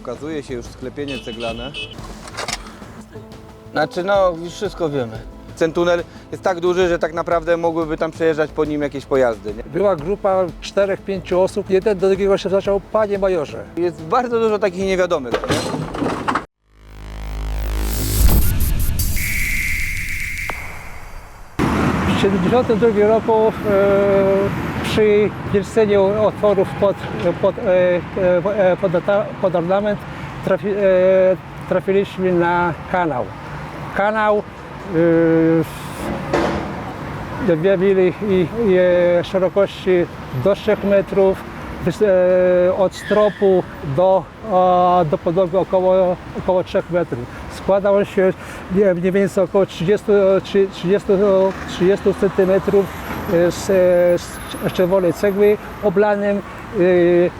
Pokazuje się już sklepienie ceglane. Znaczy no, już wszystko wiemy. Ten tunel jest tak duży, że tak naprawdę mogłyby tam przejeżdżać po nim jakieś pojazdy. Nie? Była grupa 4-5 osób, jeden do drugiego się zaczął, panie majorze. Jest bardzo dużo takich niewiadomych. Nie? W 1972 roku e, przy wierceniu otworów pod, pod, e, e, pod, ata- pod ornament trafi, e, trafiliśmy na kanał. Kanał e, dwie mili i, e, szerokości do 3 metrów, e, od stropu do, e, do podłogi około, około 3 metrów. Składał on się nie, mniej więcej około 30, trzy- 30, 30 centymetrów e, z, z czerwonej cegły oblanym e,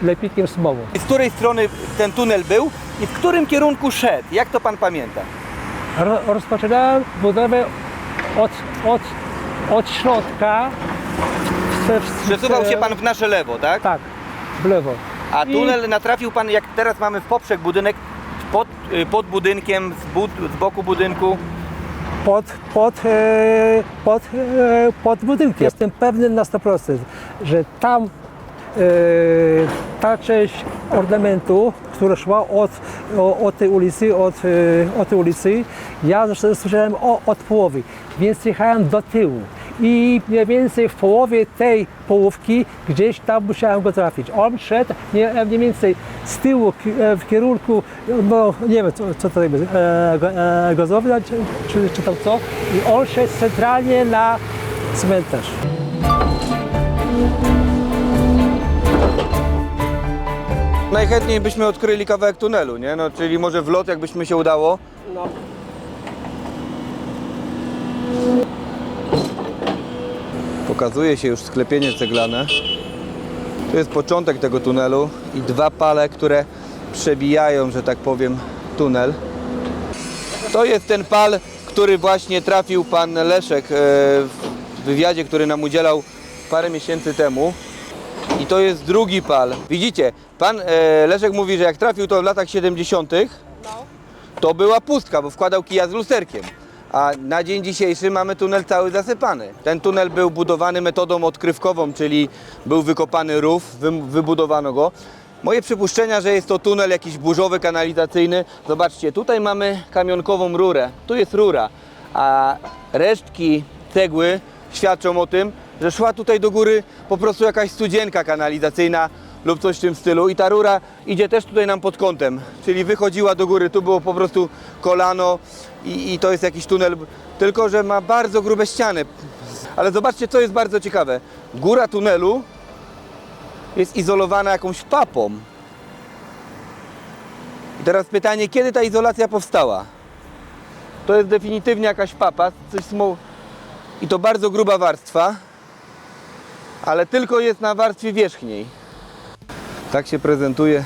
lepikiem smołu. Z której strony ten tunel był i w którym kierunku szedł? Jak to pan pamięta? Ro, rozpoczynałem budowę od, od, od środka. Przesuwał się pan w nasze lewo, tak? Tak, w lewo. A I- tunel natrafił pan, jak teraz mamy w poprzek budynek, pod, y, pod budynkiem, z, bud, z boku budynku. Pod, pod, e, pod, e, pod budynkiem. Jestem pewny na 100%, że tam e, ta część ornamentu, która szła od, od tej ulicy, od, od tej ulicy, ja słyszałem o, od połowy, więc jechałem do tyłu. I mniej więcej w połowie tej połówki gdzieś tam musiałem go trafić. On szedł nie, mniej więcej z tyłu e, w kierunku, no nie wiem co, co to jest, e, go- e, gazownia czy, czy, czy tam co. I on szedł centralnie na cmentarz. Najchętniej byśmy odkryli kawałek tunelu, nie? No, czyli może w lot, jakbyśmy się udało. No. Pokazuje się już sklepienie ceglane. Tu jest początek tego tunelu i dwa pale, które przebijają, że tak powiem, tunel. To jest ten pal, który właśnie trafił pan Leszek e, w wywiadzie, który nam udzielał parę miesięcy temu. I to jest drugi pal. Widzicie, pan e, Leszek mówi, że jak trafił to w latach 70., to była pustka, bo wkładał kija z lusterkiem. A na dzień dzisiejszy mamy tunel cały zasypany. Ten tunel był budowany metodą odkrywkową, czyli był wykopany rów, wy, wybudowano go. Moje przypuszczenia, że jest to tunel jakiś burzowy, kanalizacyjny. Zobaczcie, tutaj mamy kamionkową rurę. Tu jest rura, a resztki cegły świadczą o tym, że szła tutaj do góry po prostu jakaś studzienka kanalizacyjna lub coś w tym stylu i ta rura idzie też tutaj nam pod kątem, czyli wychodziła do góry, tu było po prostu kolano i, i to jest jakiś tunel, tylko że ma bardzo grube ściany. Ale zobaczcie, co jest bardzo ciekawe. Góra tunelu jest izolowana jakąś papą. I teraz pytanie, kiedy ta izolacja powstała? To jest definitywnie jakaś papa, coś smo... i to bardzo gruba warstwa, ale tylko jest na warstwie wierzchniej. Tak się prezentuje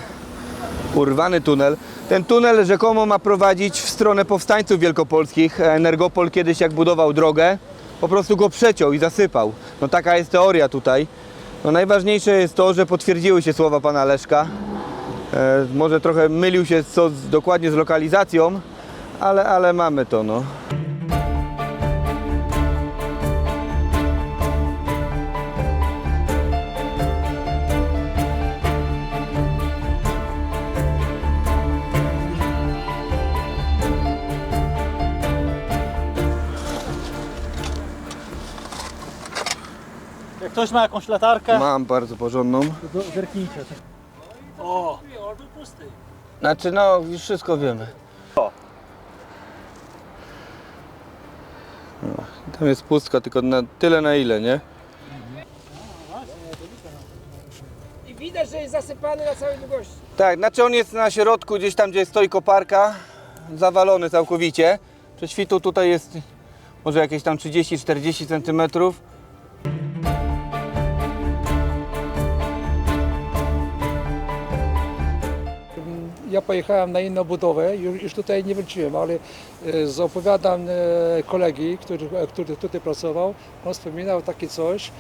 urwany tunel. Ten tunel rzekomo ma prowadzić w stronę powstańców wielkopolskich. Energopol kiedyś jak budował drogę, po prostu go przeciął i zasypał. No taka jest teoria tutaj. No najważniejsze jest to, że potwierdziły się słowa pana Leszka. E, może trochę mylił się co z, dokładnie z lokalizacją, ale, ale mamy to no. Jak ktoś ma jakąś latarkę, Mam bardzo porządną. to zerknijcie. O! Znaczy no, już wszystko wiemy. Tam jest pustka, tylko na tyle na ile, nie? I widać, że jest zasypany na całej długości. Tak, znaczy on jest na środku, gdzieś tam, gdzie stoi koparka, zawalony całkowicie. Prześwitu tutaj jest może jakieś tam 30-40 centymetrów. Ja pojechałem na inną budowę, już, już tutaj nie wróciłem, ale e, z opowiadań e, kolegi, który, który tutaj pracował, on wspominał takie coś,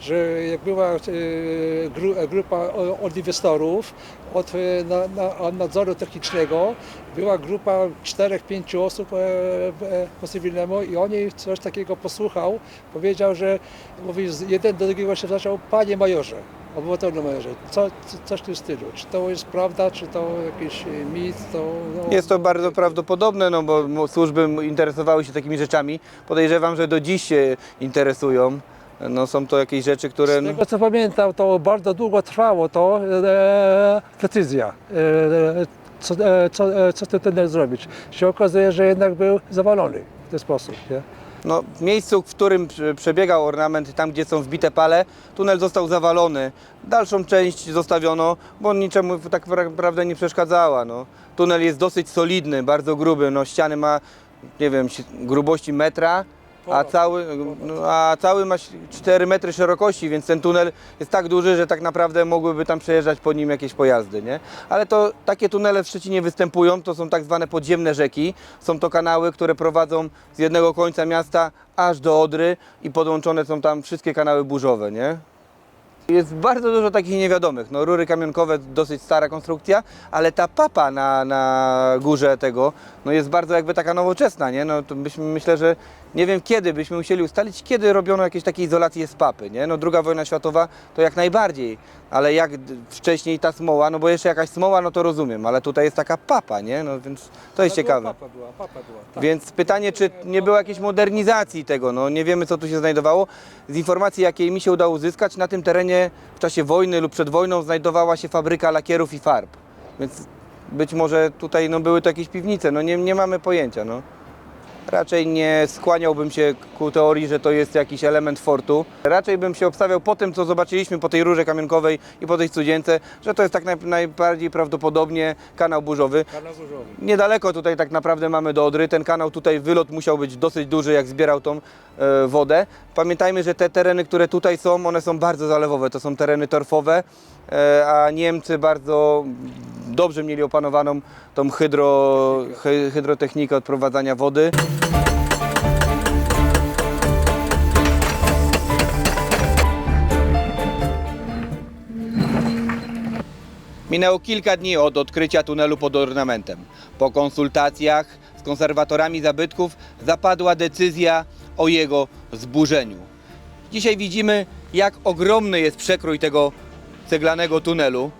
że jak była e, gru, e, grupa od inwestorów, od e, na, na, od nadzoru technicznego, była grupa 4-5 osób e, e, po cywilnemu i oni coś takiego posłuchał, powiedział, że mówi, jeden do drugiego się zaczął, panie majorze, obywatelu majorze, co, co, coś w tym stylu, czy to jest prawda, czy to jakiś e, mit, to... No, Jest to bardzo prawdopodobne, no bo służby interesowały się takimi rzeczami. Podejrzewam, że do dziś się interesują. No są to jakieś rzeczy, które... Z no, tego co pamiętam, to bardzo długo trwało to e, decyzja, e, co, e, co, e, co ten tunel zrobić. Się okazuje, że jednak był zawalony w ten sposób. Nie? No, w miejscu, w którym prze- przebiegał ornament, tam gdzie są wbite pale, tunel został zawalony. Dalszą część zostawiono, bo niczemu tak naprawdę nie przeszkadzała. No. Tunel jest dosyć solidny, bardzo gruby. No, ściany ma, nie wiem, grubości metra, a cały, no, a cały ma 4 metry szerokości, więc ten tunel jest tak duży, że tak naprawdę mogłyby tam przejeżdżać po nim jakieś pojazdy, nie? Ale to takie tunele w Szczecinie występują, to są tak zwane podziemne rzeki. Są to kanały, które prowadzą z jednego końca miasta aż do Odry i podłączone są tam wszystkie kanały burzowe, nie? Jest bardzo dużo takich niewiadomych. No, rury kamionkowe, dosyć stara konstrukcja, ale ta papa na, na górze tego no, jest bardzo jakby taka nowoczesna. Nie? No, to byśmy, myślę, że nie wiem kiedy byśmy musieli ustalić, kiedy robiono jakieś takie izolacje z papy. Nie? No, druga wojna światowa to jak najbardziej, ale jak wcześniej ta smoła, no bo jeszcze jakaś smoła, no to rozumiem, ale tutaj jest taka papa, nie? No, więc to jest ciekawe. Papa była, papa była. Tak. Więc pytanie, czy nie było jakiejś modernizacji tego, no nie wiemy co tu się znajdowało. Z informacji, jakiej mi się udało uzyskać, na tym terenie w czasie wojny lub przed wojną znajdowała się fabryka lakierów i farb. Więc być może tutaj no, były to jakieś piwnice, no nie, nie mamy pojęcia. No. Raczej nie skłaniałbym się ku teorii, że to jest jakiś element fortu. Raczej bym się obstawiał po tym, co zobaczyliśmy po tej rurze kamionkowej i po tej cudzience, że to jest tak naj, najbardziej prawdopodobnie kanał burzowy. Kanał burzowy. Niedaleko tutaj tak naprawdę mamy do Odry. Ten kanał tutaj wylot musiał być dosyć duży, jak zbierał tą e, wodę. Pamiętajmy, że te tereny, które tutaj są, one są bardzo zalewowe. To są tereny torfowe, e, a Niemcy bardzo dobrze mieli opanowaną tą hydro, hy, hydrotechnikę odprowadzania wody. Minęło kilka dni od odkrycia tunelu pod ornamentem. Po konsultacjach z konserwatorami zabytków zapadła decyzja o jego zburzeniu. Dzisiaj widzimy, jak ogromny jest przekrój tego ceglanego tunelu,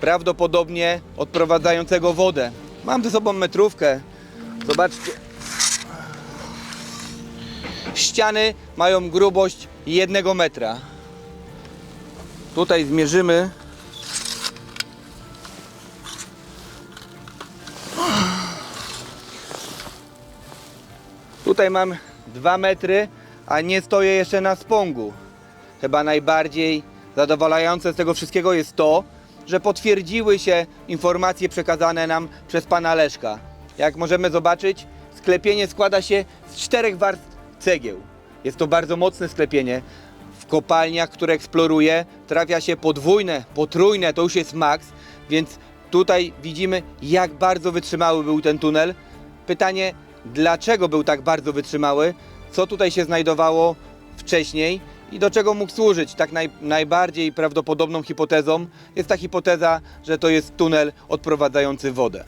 prawdopodobnie odprowadzającego wodę. Mam ze sobą metrówkę. Zobaczcie. Ściany mają grubość jednego metra. Tutaj zmierzymy Tutaj mam 2 metry, a nie stoję jeszcze na spągu. Chyba najbardziej zadowalające z tego wszystkiego jest to, że potwierdziły się informacje przekazane nam przez pana Leszka. Jak możemy zobaczyć, sklepienie składa się z czterech warstw cegieł. Jest to bardzo mocne sklepienie. W kopalniach, które eksploruję, trafia się podwójne, potrójne, to już jest maks, więc tutaj widzimy, jak bardzo wytrzymały był ten tunel. Pytanie, dlaczego był tak bardzo wytrzymały, co tutaj się znajdowało wcześniej i do czego mógł służyć. Tak naj, najbardziej prawdopodobną hipotezą jest ta hipoteza, że to jest tunel odprowadzający wodę.